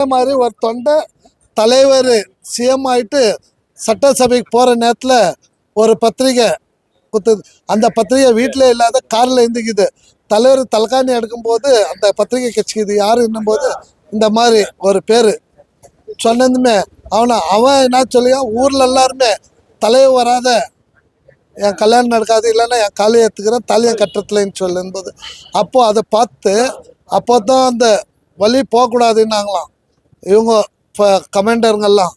இந்த மாதிரி ஒரு தொண்டை தலைவர் சிஎம் ஆயிட்டு சட்டசபைக்கு போகிற நேரத்தில் ஒரு பத்திரிகை குத்துது. அந்த பத்திரிகை வீட்டில் இல்லாத காரில் இருந்துக்குது தலைவர் தலகாணி எடுக்கும்போது அந்த பத்திரிகை கட்சிக்குது. யார் போது இந்த மாதிரி ஒரு பேர். சொன்னதுமே அவனை அவன் என்ன சொல்லியா ஊரில் எல்லாருமே தலைவர் வராத என் கல்யாணம் நடக்காது இல்லைன்னா என் காலையை ஏற்றுக்கிறேன் தலையை கட்டுறதுலன்னு சொல்லும்போது அப்போது அதை பார்த்து அப்போ தான் அந்த வழி போகக்கூடாதுன்னாங்களாம். இவங்க இப்போ கமெண்டருங்கெல்லாம்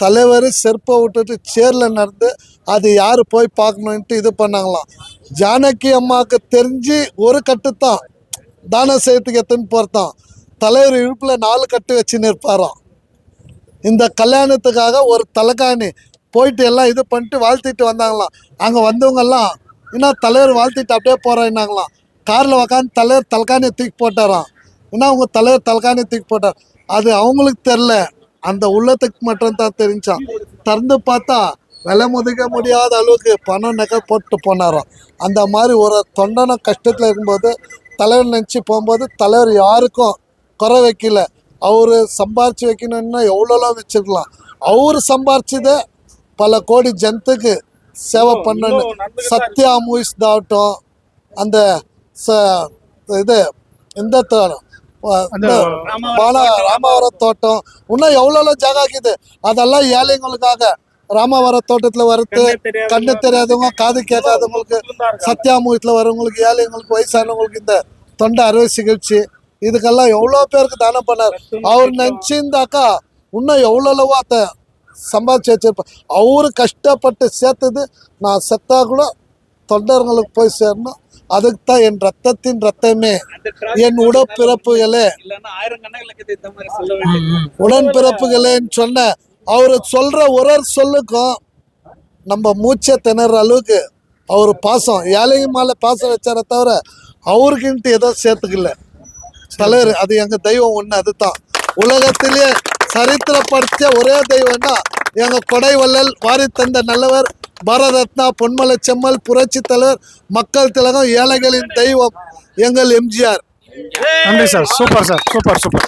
தலைவர் செருப்பை விட்டுட்டு சேரில் நடந்து அது யார் போய் பார்க்கணுன்ட்டு இது பண்ணாங்களாம். ஜானகி அம்மாவுக்கு தெரிஞ்சு ஒரு கட்டு தான். தானம் செய்யறதுக்கு எத்தனை போகிறதான் தலைவர் இழுப்பில் நாலு கட்டு வச்சுன்னு இருப்பாராம் இந்த கல்யாணத்துக்காக ஒரு தலைகாணி போயிட்டு எல்லாம் இது பண்ணிட்டு வாழ்த்திட்டு வந்தாங்களாம். அங்கே வந்தவங்கெல்லாம் இன்னும் தலைவர் வாழ்த்திட்டு அப்படியே போகிறாங்களாம் காரில் உக்காந்து தலைவர் தலைகாணியை தூக்கி போட்டாராம். இன்னும் அவங்க தலைவர் தலைகாணியை தூக்கி போட்டார். அது அவங்களுக்கு தெரில அந்த உள்ளத்துக்கு மட்டும் தான் தெரிஞ்சான். திறந்து பார்த்தா விலை முதிக்க முடியாத அளவுக்கு பணம் நகை போட்டு போனாராம். அந்த மாதிரி ஒரு தொண்டனை கஷ்டத்தில் இருக்கும்போது தலைவர் நினச்சி போகும்போது தலைவர் யாருக்கும் குறை வைக்கல. அவர் சம்பாரிச்சு வைக்கணும்னா எவ்வளோலாம் வச்சிருக்கலாம். அவர் சம்பாரிச்சதை பல கோடி ஜனத்துக்கு சேவை பண்ணணும். சத்யா மூவிஸ் தாகட்டும் அந்த ச இது இந்த ராமாவரம் தோட்டம். இன்னும் எவ்வளோ ஜாகா இருக்குது அதெல்லாம் ஏழைங்களுக்காக. ராமாவரம் தோட்டத்தில் வறுத்து கண்ணு தெரியாதவங்க. காது கேட்காதவங்களுக்கு சத்யா மூவிஸில் வரவங்களுக்கு ஏழைங்களுக்கு வயசானவங்களுக்கு இந்த தொண்டை அறுவை சிகிச்சை. இதுக்கெல்லாம் எவ்வளோ பேருக்கு தானம் பண்ணார்? அவர் நினச்சிருந்தாக்கா இன்னும் எவ்வளோவோ அதை சம்பாதிச்சு வச்சிருப்பேன் அவரு கஷ்டப்பட்டு சேர்த்தது நான் செத்தா கூட தொண்டர்களுக்கு போய் சேரணும். அதுக்கு தான் என் ரத்தத்தின் ரத்தமே. என் வேண்டியது. உடன்பிறப்புகளேன்னு சொன்ன அவர் சொல்ற ஒரு சொல்லுக்கும் நம்ம மூச்சை திணற அளவுக்கு அவர் பாசம். ஏழையும் மேலே பாசம் வச்சாரே தவிர அவருக்குன்ட்டு ஏதோ சேர்த்துக்கல. தலைவர் அது எங்க தெய்வம் ஒன்று அதுதான். உலகத்திலேயே சரித்திரப்படுத்திய ஒரே தெய்வம்னா எங்க கொடை வள்ளல் வாரி தந்த நல்லவர் பாரத ரத்னா பொன்மலை செம்மல் புரட்சி தலைவர் மக்கள் திலகம் ஏழைகளின் தெய்வம் எங்கள் எம்ஜிஆர். நன்றி sir. Super sir. Super super.